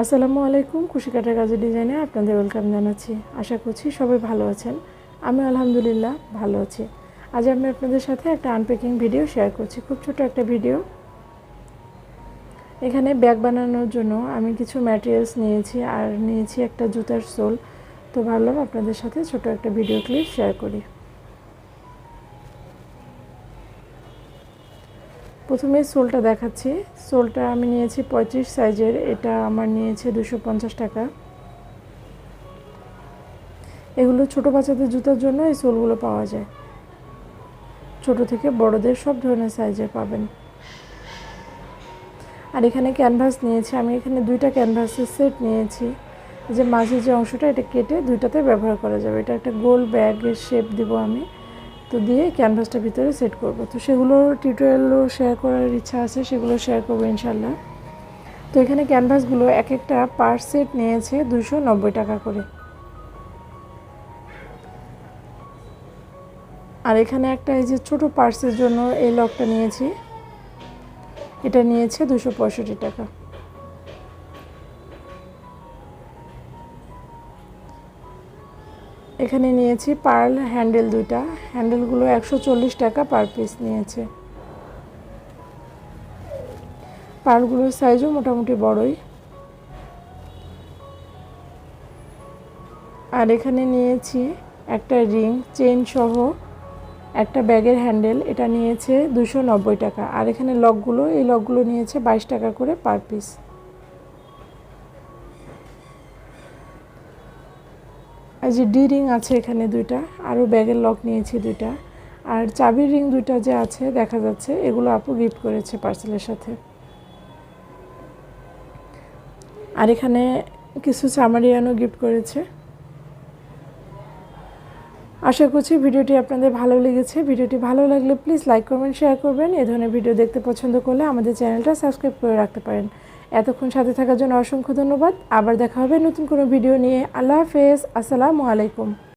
আসসালামু আলাইকুম কুশি কাটার কাজের ডিজাইনে আপনাদের ওয়েলকাম জানাচ্ছি। আশা করছি সবাই ভালো আছেন। আমি আলহামদুলিল্লাহ ভালো আছি। আজ আমি আপনাদের সাথে একটা আনপ্যাকিং ভিডিও শেয়ার করছি। খুব ছোট একটা ভিডিও এখানে ব্যাগ বানানোর জন্য আমি কিছু ম্যাটেরিয়ালস নিয়েছি আর নিয়েছি একটা জুতার সোল। তো ভাবলাম আপনাদের সাথে ছোট একটা ভিডিও ক্লিপ শেয়ার করি। প্রথমে সোলটা দেখাচ্ছি। সোলটা আমি নিয়েছি পঁয়ত্রিশ সাইজের। এটা আমার নিয়েছে দুশো পঞ্চাশ টাকা। এগুলো ছোট বাচ্চাদের জুতার জন্য এই সোলগুলো পাওয়া যায়। ছোট থেকে বড়দের সব ধরনের সাইজের পাবেন। আর এখানে ক্যানভাস নিয়েছি। আমি এখানে দুইটা ক্যানভাসের সেট নিয়েছি। যে মাঝে যে অংশটা, এটা কেটে দুইটাতে ব্যবহার করা যাবে। এটা একটা গোল ব্যাগের শেপ দিব আমি। তো দিয়ে ক্যানভাসটার ভিতরে সেট করব। তো সেগুলো টিউটোরিয়ালও শেয়ার করার ইচ্ছা আছে, সেগুলো শেয়ার করব ইনশাল্লাহ তো এখানে ক্যানভাসগুলো এক একটা পার সেট নিয়েছে দুশো টাকা করে। আর এখানে একটা এই যে ছোটো পার্সের জন্য এই লকটা নিয়েছি। এটা নিয়েছে দুশো টাকা। এখানে নিয়েছি পার্ল হ্যান্ডেল দুইটা। হ্যান্ডেলগুলো একশো চল্লিশ টাকা পার পিস নিয়েছে। পার্লগুলোর সাইজও মোটামুটি বড়ই। আর এখানে নিয়েছি একটা রিং চেন সহ একটা ব্যাগের হ্যান্ডেল। এটা নিয়েছে দুশো টাকা। আর এখানে লকগুলো, এই লকগুলো নিয়েছে বাইশ টাকা করে পার পিস। এই যে ডি রিং আছে এখানে দুইটা, আরও ব্যাগের লক নিয়েছি দুইটা, আর চাবির রিং দুইটা যে আছে, দেখা যাচ্ছে, এগুলো আপু গিফট করেছে পার্সেলের সাথে। আর এখানে কিছু চামারিয়ানও গিফট করেছে। আশা করছি ভিডিওটি আপনাদের ভালো লেগেছে। ভিডিওটি ভালো লাগলে প্লিজ লাইক করবেন শেয়ার করবেন। এ ধরনের ভিডিও দেখতে পছন্দ করলে আমাদের চ্যানেলটা সাবস্ক্রাইব করে রাখতে পারেন। এতক্ষণ সাথে থাকার জন্য অসংখ্য ধন্যবাদ। আবার দেখা হবে নতুন কোনো ভিডিও নিয়ে। আল্লাহ হাফেজ। আসসালামু আলাইকুম।